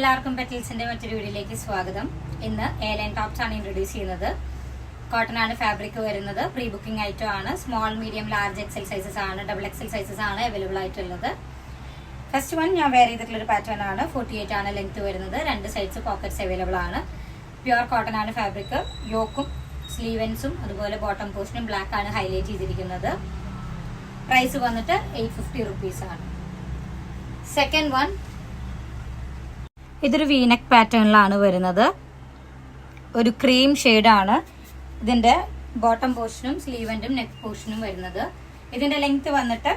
എല്ലാവർക്കും പെറ്റൽസിന്റെ മറ്റൊരു വീഡിയോയിലേക്ക് സ്വാഗതം. ഇന്ന് എ ലൈൻ ടോപ്സ് ആണ് ഇൻട്രൊഡ്യൂസ് ചെയ്യുന്നത്. കോട്ടൺ ആണ് ഫാബ്രിക് വരുന്നത്. പ്രീ ബുക്കിംഗ് ഐറ്റം ആണ്. Small medium large XL sizes ആണ്. ഡബിൾ എക്സൽ സൈസസ് ആണ് അവൈലബിൾ ആയിട്ടുള്ളത്. ഫസ്റ്റ് വൺ ഞാൻ വെയർ ചെയ്തിട്ടുള്ള ഒരു പാറ്റേൺ ആണ്. ഫോർട്ടി എയ്റ്റ് ആണ് ലെങ്ത് വരുന്നത്. രണ്ട് സൈഡ്സ് പോക്കറ്റ്സ് അവൈലബിൾ ആണ്. പ്യുവർ കോട്ടൺ ആണ് ഫാബ്രിക് യോക്കും സ്ലീവൻസും അതുപോലെ ബോട്ടം പോർഷനും ബ്ലാക്ക് ആണ് ഹൈലൈറ്റ് ചെയ്തിരിക്കുന്നത്. പ്രൈസ് വന്നിട്ട് എയ്റ്റ് ഫിഫ്റ്റി റുപ്പീസ് ആണ്. സെക്കൻഡ് വൺ ഇതൊരു വീനക് പാറ്റേണിലാണ് വരുന്നത്. ഒരു ക്രീം ഷെയ്ഡാണ് ഇതിന്റെ ബോട്ടം പോർഷനും സ്ലീവന്റും നെക്ക് പോർഷനും വരുന്നത്. ഇതിന്റെ ലെങ്ത് വന്നിട്ട്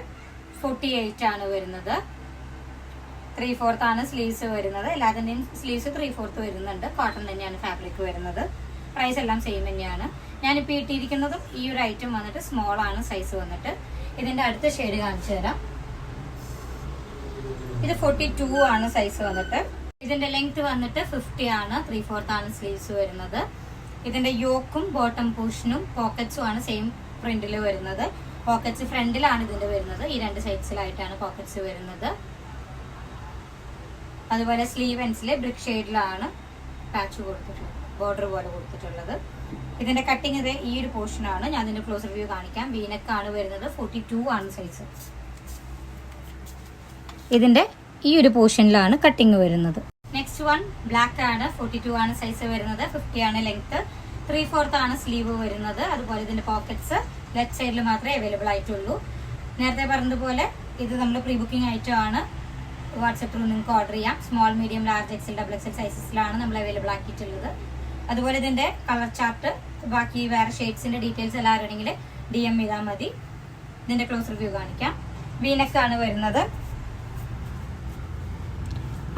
ഫോർട്ടി എയ്റ്റ് ആണ് വരുന്നത്. ത്രീ ഫോർത്ത് ആണ് സ്ലീവ്സ് വരുന്നത്. എല്ലാത്തിന്റെയും സ്ലീവ്സ് ത്രീ ഫോർത്ത് വരുന്നുണ്ട്. കോട്ടൺ തന്നെയാണ് ഫാബ്രിക് വരുന്നത്. പ്രൈസ് എല്ലാം സെയിം തന്നെയാണ്. ഞാനിപ്പോൾ ഇട്ടിരിക്കുന്നതും ഈ ഒരു ഐറ്റം വന്നിട്ട് സ്മോൾ ആണ് സൈസ് വന്നിട്ട്. ഇതിന്റെ അടുത്ത ഷെയ്ഡ് കാണിച്ചു തരാം. ഇത് ഫോർട്ടി ആണ് സൈസ് വന്നിട്ട്. ഇതിന്റെ ലെങ്ത് വന്നിട്ട് ഫിഫ്റ്റി ആണ്. ത്രീ ഫോർത്ത് ആണ് സ്ലീവ്സ് വരുന്നത്. ഇതിന്റെ യോക്കും ബോട്ടം പോർഷനും പോക്കറ്റ്സും ആണ് സെയിം പ്രിന്റിൽ വരുന്നത്. പോക്കറ്റ്സ് ഫ്രണ്ടിലാണ് ഇതിന്റെ വരുന്നത്. ഈ രണ്ട് സൈഡ്സിലായിട്ടാണ് പോക്കറ്റ്സ് വരുന്നത്. അതുപോലെ സ്ലീവ് എൻസിൽ ബ്രിക് ഷെയ്ഡിലാണ് പാച്ച് കൊടുത്തിട്ടുള്ളത്. ബോർഡർ പോലെ കൊടുത്തിട്ടുള്ളത്. ഇതിന്റെ കട്ടിങ് ഇത് ഈ ഒരു പോർഷൻ ആണ്. ഞാൻ ഇതിന്റെ ക്ലോസ് റിവ്യൂ കാണിക്കാം. വീനക്കാണ് വരുന്നത്. ഫോർട്ടി ടു ആണ് സൈസ് ഇതിന്റെ ഈ ഒരു പോർഷനിലാണ് കട്ടിങ് വരുന്നത്. നെക്സ്റ്റ് വൺ ബ്ലാക്ക് ആണ്. ഫോർട്ടി ടു ആണ് സൈസ് വരുന്നത്. ഫിഫ്റ്റി ആണ് ലെങ്ത് ത്രീ ഫോർത്ത് ആണ് സ്ലീവ് വരുന്നത്. അതുപോലെ ഇതിന്റെ പോക്കറ്റ്സ് ലെഫ്റ്റ് സൈഡിൽ മാത്രമേ അവൈലബിൾ ആയിട്ടുള്ളൂ. നേരത്തെ പറഞ്ഞതുപോലെ ഇത് നമ്മൾ പ്രീ ബുക്കിംഗ് ഐറ്റം ആണ്. വാട്സപ്പ് ത്രൂ നിങ്ങൾക്ക് ഓർഡർ ചെയ്യാം. Small medium large XL double XL സൈസസിലാണ് നമ്മൾ അവൈലബിൾ ആക്കിയിട്ടുള്ളത്. അതുപോലെ ഇതിന്റെ കളർ ചാർട്ട് ബാക്കി വേറെ ഷെയ്ഡ്സിന്റെ ഡീറ്റെയിൽസ് എല്ലാം അറിയണമെങ്കിൽ ഡി എം ചെയ്താൽ മതി. ഇതിന്റെ ക്ലോസ് റിവ്യൂ കാണിക്കാം. വീനെക്സ് ആണ് വരുന്നത്.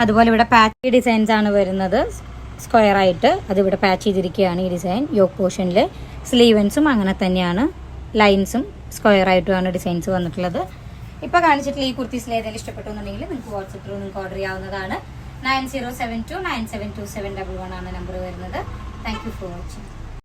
അതുപോലെ ഇവിടെ പാച്ച് ഡിസൈൻസ് ആണ് വരുന്നത്. സ്ക്വയർ ആയിട്ട് അത് ഇവിടെ പാച്ച് ചെയ്തിരിക്കുകയാണ് ഈ ഡിസൈൻ യോക്ക് പോർഷനിൽ സ്ലീവൻസും അങ്ങനെ തന്നെയാണ്. ലൈൻസും സ്ക്വയർ ആയിട്ടുമാണ് ഡിസൈൻസ് വന്നിട്ടുള്ളത്. ഇപ്പോൾ കാണിച്ചിട്ടുള്ള ഈ കുർത്തീസിൽ ഏതെങ്കിലും ഇഷ്ടപ്പെട്ടുണ്ടെങ്കിൽ നിങ്ങൾക്ക് വാട്സപ്പ് ത്രൂ നിങ്ങൾക്ക് ഓർഡർ ചെയ്യാവുന്നതാണ്. Nine zero seven two nine seven two seven double one ആണ് നമ്പർ വരുന്നത്. Thank you for watching